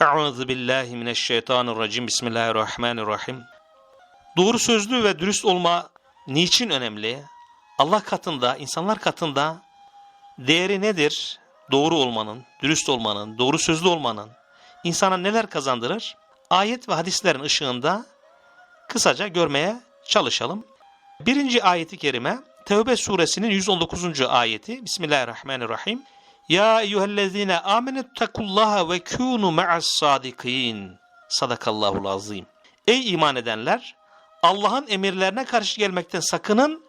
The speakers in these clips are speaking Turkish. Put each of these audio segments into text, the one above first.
Euzu billahi mineşşeytanirracim. Bismillahirrahmanirrahim. Doğru sözlü ve dürüst olma niçin önemli? Allah katında, insanlar katında değeri nedir? Doğru olmanın, dürüst olmanın, doğru sözlü olmanın insana neler kazandırır? Ayet ve hadislerin ışığında kısaca görmeye çalışalım. Birinci ayeti kerime Tevbe suresinin 119. ayeti Bismillahirrahmanirrahim. Ya eyyühellezine amenettekullaha ve kûnu ma'as sadikin. Sadakallahul azim. Ey iman edenler! Allah'ın emirlerine karşı gelmekten sakının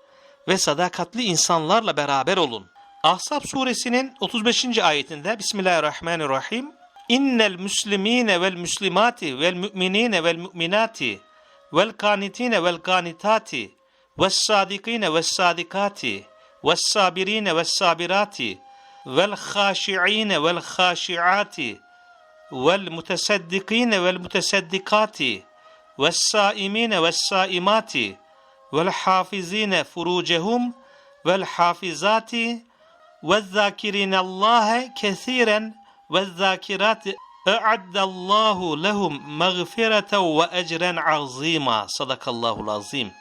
ve sadakatli insanlarla beraber olun. Ahzab suresinin 35. ayetinde Bismillahirrahmanirrahim. İnnel müslimine vel müslimati vel müminine vel müminati vel kanitine vel kanitati ves sadikine ves sadikati ves sabirine ves sabirati vel haşi'ine vel haşi'ati vel mutesaddikine vel mutesaddikati ves saimine ves saimati vel hafizine furucehum vel hafizati ve zâkirine Allâhe kesiren ve zâkirati e'addallahu lehum mağfireten ve ecren azîmâ. Sadakallahul azim.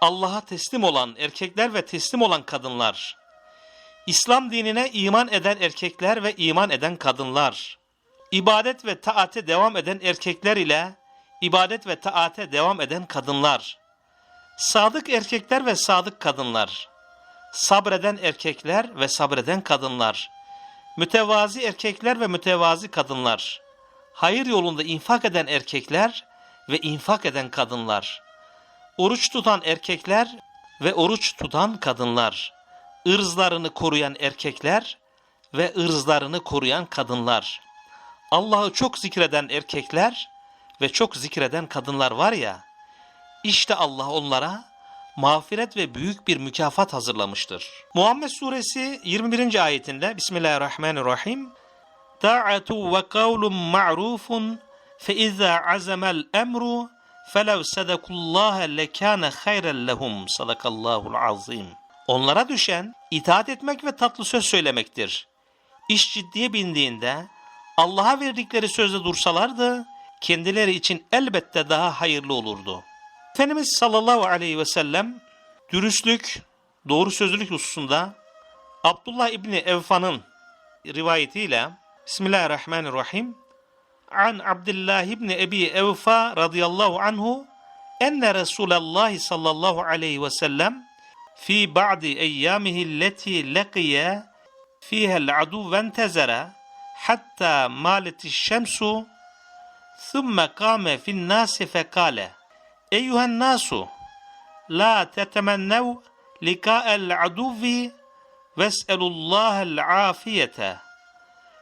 Allah'a teslim olan erkekler ve teslim olan kadınlar, İslam dinine iman eden erkekler ve iman eden kadınlar, ibadet ve taate devam eden erkekler ile ibadet ve taate devam eden kadınlar, sadık erkekler ve sadık kadınlar, sabreden erkekler ve sabreden kadınlar, mütevazi erkekler ve mütevazi kadınlar, hayır yolunda infak eden erkekler ve infak eden kadınlar, oruç tutan erkekler ve oruç tutan kadınlar, ırzlarını koruyan erkekler ve ırzlarını koruyan kadınlar, Allah'ı çok zikreden erkekler ve çok zikreden kadınlar var ya, işte Allah onlara mağfiret ve büyük bir mükafat hazırlamıştır. Muhammed suresi 21. ayetinde Bismillahirrahmanirrahim Ta'atu ve kavlun ma'rufun fe izâ azamel emru felev sedekullâhe lekâne hayren lehum sadakallahul azim. Onlara düşen itaat etmek ve tatlı söz söylemektir. İş ciddiye bindiğinde Allah'a verdikleri sözde dursalardı kendileri için elbette daha hayırlı olurdu. Efendimiz sallallahu aleyhi ve sellem dürüstlük, doğru sözlülük hususunda Abdullah İbni Evfa'nın rivayetiyle Bismillahirrahmanirrahim An Abdullah İbni Ebi Evfa radıyallahu anhu enne Resulallah sallallahu aleyhi ve sellem fi ba'di eyyamihi leti leqiye fiha'l adu ventezera hatta maleti şemsu ثم قام في الناس فقال أيها الناس لا تتمنوا لقاء العدو واسألوا الله العافية.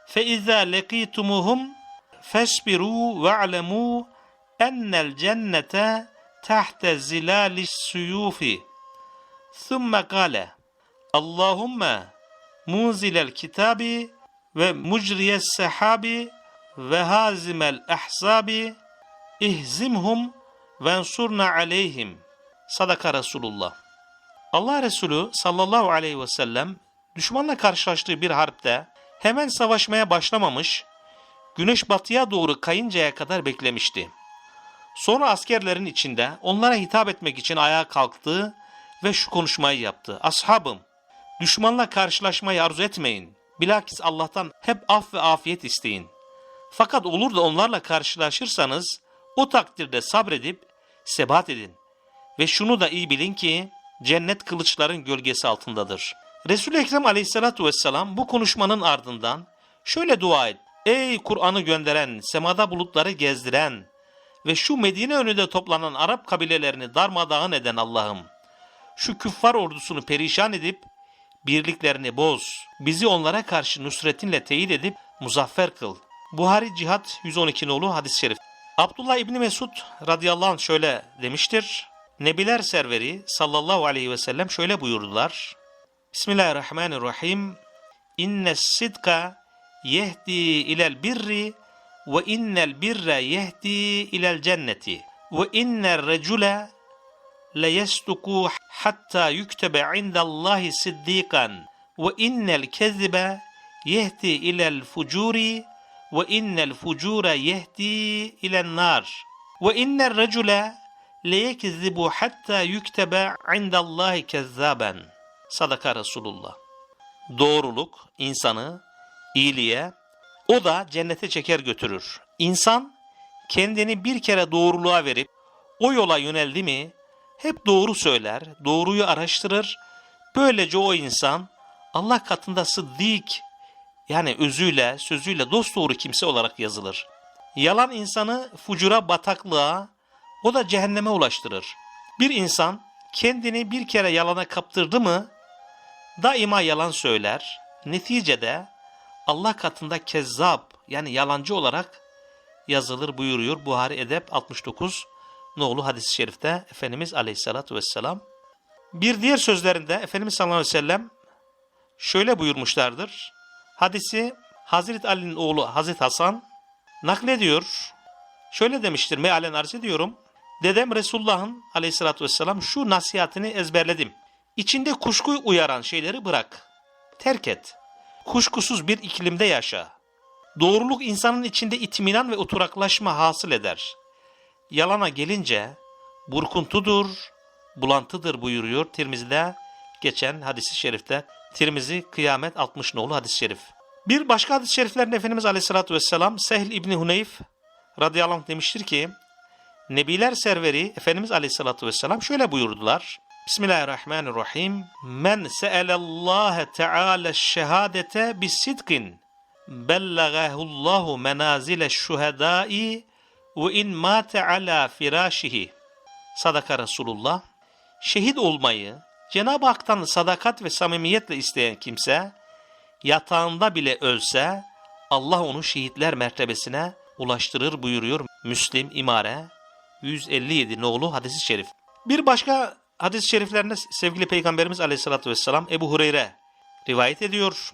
فإذا لقيتموهم فاصبروا واعلموا أن الجنة تحت زلال السيوف. Sümme kale Allahümme muzilel kitabi ve mucriye sehabi ve hazimel ahzabi ihzimhum ve vensurna aleyhim. Sadaka Resulullah. Allah Resulü sallallahu aleyhi ve sellem düşmanla karşılaştığı bir harpte hemen savaşmaya başlamamış, güneş batıya doğru kayıncaya kadar beklemişti. Sonra askerlerin içinde onlara hitap etmek için ayağa kalktı ve şu konuşmayı yaptı. Ashabım, düşmanla karşılaşmayı arzu etmeyin. Bilakis Allah'tan hep af ve afiyet isteyin. Fakat olur da onlarla karşılaşırsanız o takdirde sabredip sebat edin. Ve şunu da iyi bilin ki cennet kılıçların gölgesi altındadır. Resul-i Ekrem aleyhissalatu vesselam bu konuşmanın ardından şöyle dua et. Ey Kur'an'ı gönderen, semada bulutları gezdiren ve şu Medine önünde toplanan Arap kabilelerini darmadağın eden Allah'ım. Şu küffar ordusunu perişan edip birliklerini boz. Bizi onlara karşı nusretinle teyit edip muzaffer kıl. Buhari Cihat 112 nolu hadis-i şerif. Abdullah İbni Mesud radıyallahu anh şöyle demiştir. Nebiler serveri sallallahu aleyhi ve sellem şöyle buyurdular. Bismillahirrahmanirrahim. İnne sidka yehdi ilel birri ve innel birre yehdi ilel cenneti ve inner recule leyesduku hatta yüktebe indallahi siddiqan ve innel kezibe yehdi ilel fucuri ve innel fucura yehdi ilen nar ve inner recule leyekzibu hatta yüktebe indallahi kezzaben. Sadaka Resulullah. Doğruluk insanı iyiliğe, o da cennete çeker götürür. İnsan kendini bir kere doğruluğa verip o yola yöneldi mi hep doğru söyler, doğruyu araştırır. Böylece o insan Allah katında sıddık yani özüyle, sözüyle dosdoğru kimse olarak yazılır. Yalan insanı fucura, bataklığa, o da cehenneme ulaştırır. Bir insan kendini bir kere yalana kaptırdı mı daima yalan söyler. Neticede Allah katında kezzap yani yalancı olarak yazılır buyuruyor Buhari Edep 69 nolu hadis-i şerifte Efendimiz Aleyhisselatü Vesselam. Bir diğer sözlerinde Efendimiz sallallahu aleyhi ve sellem şöyle buyurmuşlardır. Hadisi Hazreti Ali'nin oğlu Hazreti Hasan naklediyor. Şöyle demiştir mealen arz ediyorum. Dedem Resulullah'ın aleyhissalatü vesselam şu nasihatini ezberledim. İçinde kuşku uyaran şeyleri bırak. Terk et. Kuşkusuz bir iklimde yaşa. Doğruluk insanın içinde itminan ve oturaklaşma hasıl eder. Yalana gelince burkuntudur, bulantıdır buyuruyor Tirmizi'de geçen hadisi şerifte. Tirmizi Kıyamet 60 nolu hadis-i şerif. Bir başka hadis-i şeriflerinde Efendimiz Aleyhisselatü Vesselam Sehl İbni Huneyf radıyallahu anh demiştir ki Nebiler serveri Efendimiz Aleyhisselatü Vesselam şöyle buyurdular. Bismillahirrahmanirrahim. Men se'elallâhe teâlâ şehâdete bis sidkin bellagahullahu menazile şuhedâi ve in mâte alâ firâşihi. Sadaka Resulullah. Şehit olmayı Cenab-ı Hak'tan sadakat ve samimiyetle isteyen kimse yatağında bile ölse Allah onu şehitler mertebesine ulaştırır buyuruyor Müslim İmare 157 nolu hadisi şerif. Bir başka hadis-i şeriflerinde sevgili Peygamberimiz Aleyhisselatü Vesselam Ebu Hureyre rivayet ediyor.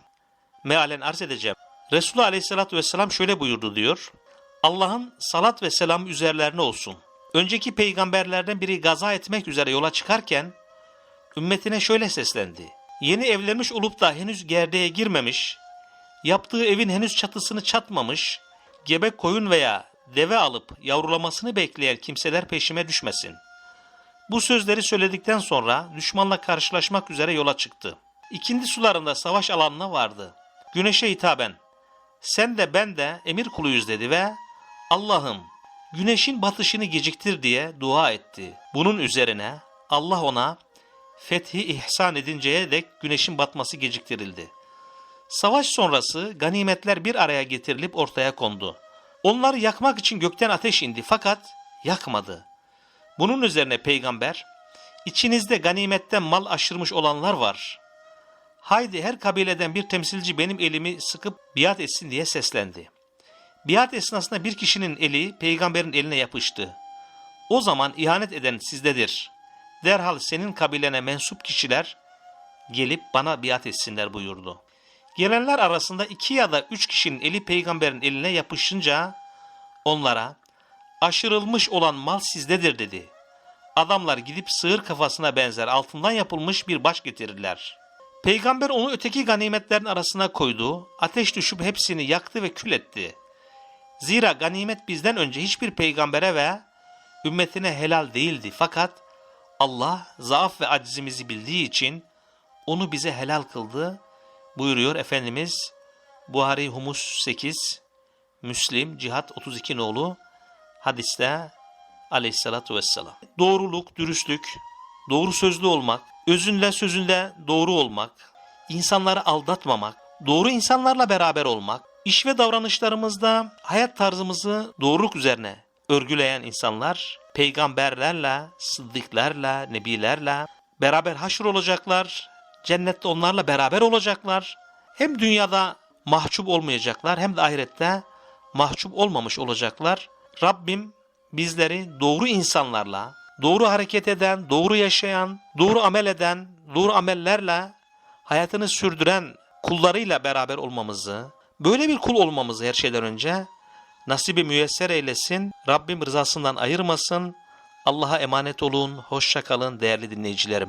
Mealen arz edeceğim. Resulullah Aleyhisselatü Vesselam şöyle buyurdu diyor. Allah'ın salat ve selam üzerlerine olsun. Önceki peygamberlerden biri gaza etmek üzere yola çıkarken ümmetine şöyle seslendi. Yeni evlenmiş olup da henüz gerdeğe girmemiş, yaptığı evin henüz çatısını çatmamış, gebe koyun veya deve alıp yavrulamasını bekleyen kimseler peşime düşmesin. Bu sözleri söyledikten sonra düşmanla karşılaşmak üzere yola çıktı. İkindi sularında savaş alanına vardı. Güneşe hitaben, sen de ben de emir kuluyuz dedi ve Allah'ım güneşin batışını geciktir diye dua etti. Bunun üzerine Allah ona fethi ihsan edinceye dek güneşin batması geciktirildi. Savaş sonrası ganimetler bir araya getirilip ortaya kondu. Onları yakmak için gökten ateş indi fakat yakmadı. Bunun üzerine peygamber, içinizde ganimetten mal aşırmış olanlar var. Haydi her kabileden bir temsilci benim elimi sıkıp biat etsin diye seslendi. Biat esnasında bir kişinin eli peygamberin eline yapıştı. O zaman ihanet eden sizdedir. Derhal senin kabilene mensup kişiler gelip bana biat etsinler buyurdu. Gelenler arasında iki ya da üç kişinin eli peygamberin eline yapışınca onlara aşırılmış olan mal sizdedir dedi. Adamlar gidip sığır kafasına benzer altından yapılmış bir baş getirirler. Peygamber onu öteki ganimetlerin arasına koydu, ateş düşüp hepsini yaktı ve kül etti. Zira ganimet bizden önce hiçbir peygambere ve ümmetine helal değildi. Fakat Allah zaaf ve acizimizi bildiği için onu bize helal kıldı buyuruyor Efendimiz Buhari Humus 8, Müslim Cihat 32 nolu hadiste aleyhissalatu vesselam. Doğruluk, dürüstlük, doğru sözlü olmak, özünle sözünle doğru olmak, insanları aldatmamak, doğru insanlarla beraber olmak, iş ve davranışlarımızda hayat tarzımızı doğruluk üzerine örgüleyen insanlar, peygamberlerle, sıddıklarla, nebilerle beraber haşr olacaklar, cennette onlarla beraber olacaklar. Hem dünyada mahcup olmayacaklar hem de ahirette mahcup olmamış olacaklar. Rabbim bizleri doğru insanlarla, doğru hareket eden, doğru yaşayan, doğru amel eden, doğru amellerle hayatını sürdüren kullarıyla beraber olmamızı, böyle bir kul olmamızı her şeyden önce nasibi müyesser eylesin, Rabbim rızasından ayırmasın. Allah'a emanet olun, hoşça kalın değerli dinleyicilerim.